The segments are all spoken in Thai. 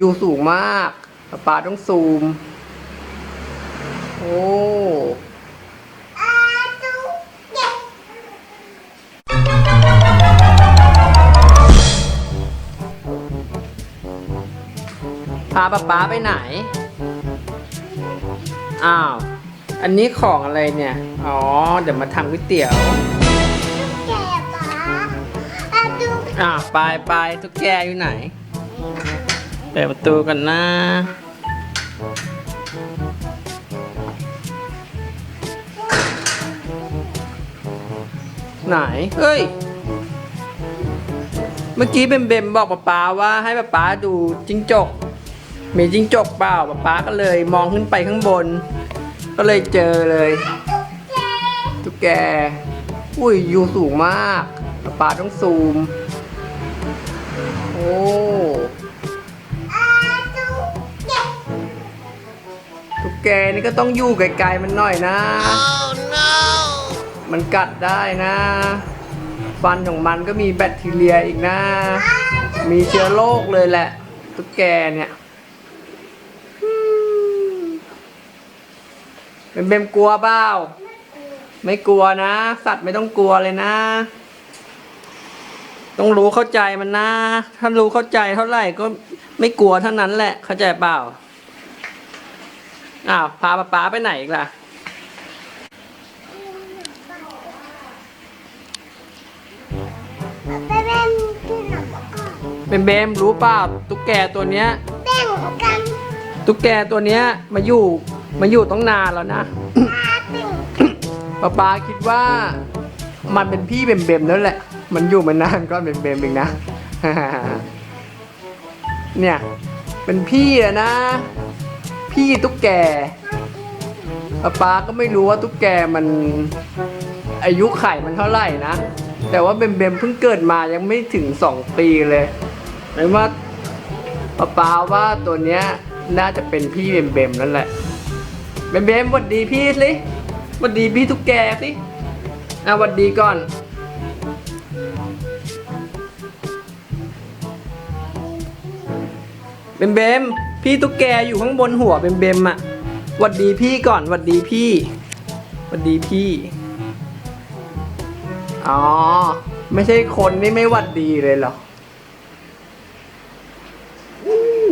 อยู่สูงมากปลาต้องซูม โอ้พาป๊าป๊าไปไหน อ้าว อันนี้ของอะไรเนี่ย อ๋อ เดี๋ยวมาทำก๋วยเตี๋ยวแก่ปะอะดูอ่าไปไปตุ๊กแกอยู่ไหนเปิดประตูกันนะ ไหนเฮ้ย เมื่อกี้เบมเบมบอกป๊าป๊าว่าให้ป๊าป๊าดูจิ้งจก มีจิ้งจกเปล่าป๊าป๊าก็เลยมองขึ้นไปข้างบน ก็เลยเจอเลยตุ๊กแก อุ้ยอยู่สูงมากป๊าป๊าต้องซูม แกนี่ก็ต้องอยู่ไกลๆมันหน่อยนะมันกัดได้นะ ฟันของมันก็มีแบคทีเรียอีกนะ มีเชื้อโรคเลยแหละ ตุ๊กแกเนี่ยอืมเป็นเบมกลัวเปล่าไม่กลัวนะ สัตว์ไม่ต้องกลัวเลยนะ ต้องรู้เข้าใจมันนะ ถ้ารู้เข้าใจเท่าไหร่ก็ไม่กลัวเท่านั้นแหละ เข้าใจเปล่า อ้าวพาป๊าป๊าไปไหนอีกล่ะ ไปเล่นที่ไหนก่อนเป็นเบมรู้เปล่าตุ๊กแกตัวเนี้ย แบ่งกันตุ๊กแกตัวเนี้ยมาอยู่มาอยู่ต้องนานแล้วนะ มาติ่งป๊าป๊าคิดว่า มันเป็นพี่เบมเบมนั่นแหละ มันอยู่มานานก็เบมเบมเองนะ เนี่ย เป็นพี่อะนะ พี่ตุ๊กแกป๊าป๊าก็ไม่รู้ว่าตุ๊กแกมันอายุไข่มันเท่าไหร่นะ แต่ว่าเบมเบมเพิ่งเกิดมายังไม่ถึงสองปีเลยหมายว่าป๊าป๊าว่าตัวเนี้ยน่าจะเป็นพี่เบมเบมนั่นแหละ เบมเบมหวัดดีพี่สิหวัดดีพี่ตุ๊กแกสิอะหวัดดีก่อนเบมเบม พี่ตุ๊กแกอยู่ข้างบนหัวเบมเบมอะหวัดดีพี่ก่อนหวัดดีพี่หวัดดีพี่ อ๋อ ไม่ใช่คนนี่ไม่หวัดดีเลยเหรอ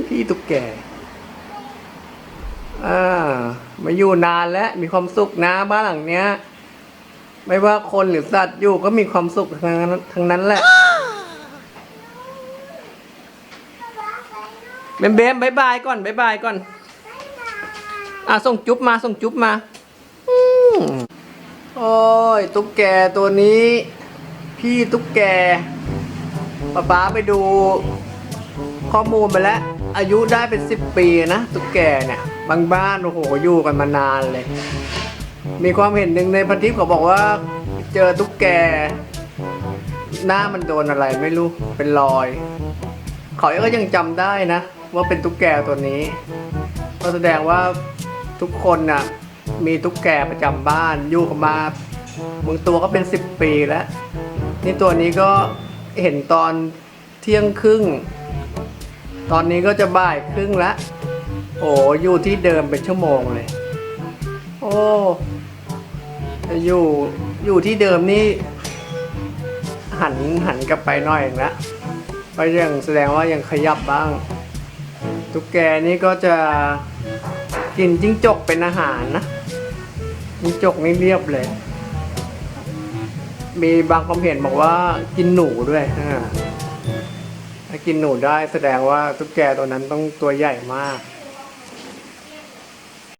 พี่ตุ๊กแกอ่ามาอยู่นานแล้วมีความสุขนะบ้านหลังเนี้ย ไม่ว่าคนหรือสัตว์อยู่ก็มีความสุขทั้งนั้นทั้งนั้นแหละ เบมเบมบายบายก่อนบายบายก่อน อะส่งจุ๊บมาส่งจุ๊บมาอืมโอ้ยตุ๊กแกตัวนี้ พี่ตุ๊กแกป๊าป๊าไปดู ข้อมูลไปแล้ว อายุได้เป็นสิบปีนะตุ๊กแกเนี่ย บางบ้านโอ้โหอยู่กันมานานเลย มีความเห็นหนึ่งในพันทิปเขาบอกว่า เจอตุ๊กแก หน้ามันโดนอะไรไม่รู้เป็นรอย เขาก็ยังจำได้นะ ว่าเป็นตุ๊กแกตัวนี้ ก็แสดงว่าทุกคนน่ะมีตุ๊กแกประจำบ้านอยู่กันมาบางตัวก็เป็นสิบปีแล้ว นี่ตัวนี้ก็เห็นตอนเที่ยงครึ่ง ตอนนี้ก็จะบ่ายครึ่งแล้วโอ้อยู่ที่เดิมเป็นชั่วโมงเลย โอ้อยู่อยู่ที่เดิมนี่หันหันกลับไปหน่อยเองละก็ยังแสดงว่ายังขยับบ้าง ตุ๊กแกนี่ก็จะกินจิ้งจกเป็นอาหารนะจิ้งจกนี่เรียบเลย มีบางความเห็นบอกว่ากินหนูด้วยถ้ากินหนูได้แสดงว่าตุ๊กแกตัวนั้นต้องตัวใหญ่มาก